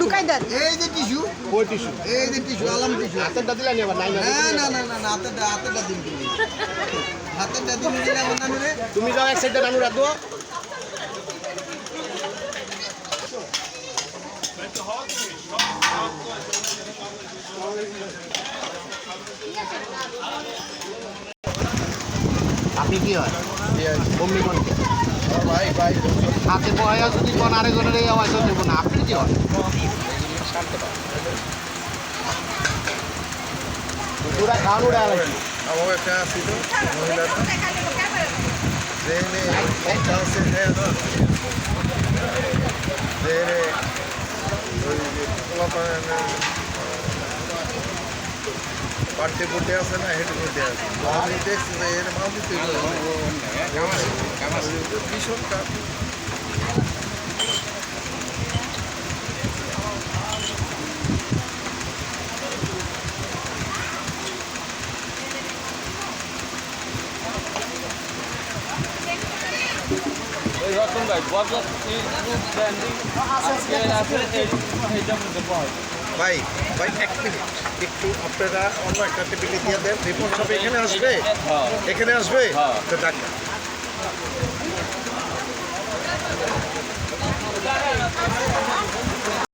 ঢুকাই দেন। এই যে টিস্যু। ওই টিস্যু? এই যে টিস্যু আলাম টিস্যু। হাতেরটা দিলে আবার নাই না না না না না না হাতের হাতের দিন তুমি। হাতের দিন দিলে আমার তুমি যাও এক সাইডে নানু রাখব আপনি কি হয়? অমনি কোন হাতে বয়া যদি কোন আরেকজনের এই আওয়াজ দেব না, আপনি কি হয় পুরা খাওয়ান আলাইছি আমার একটা ছিল মহিলাটা। জেনে চান্সে নেয় না। জেনে ওই পার্টি বুটে আছে না, হেঁটে বুটে আছে। আমি দেখছি এর মাঝে ওই রতন ভাই বদল ব্র্যান্ডিং আজকে আছে এই- এইটার মধ্যে পাওয়া। ভাই ভাই এক মিনিট। একটু আপনারা অন্য একটা টেবিলে দিয়ে দেন। রিপোর্ট সব এখানে আসবে? হ্যাঁ। এখানে আসবে? হ্যাঁ। তো ডাক্তার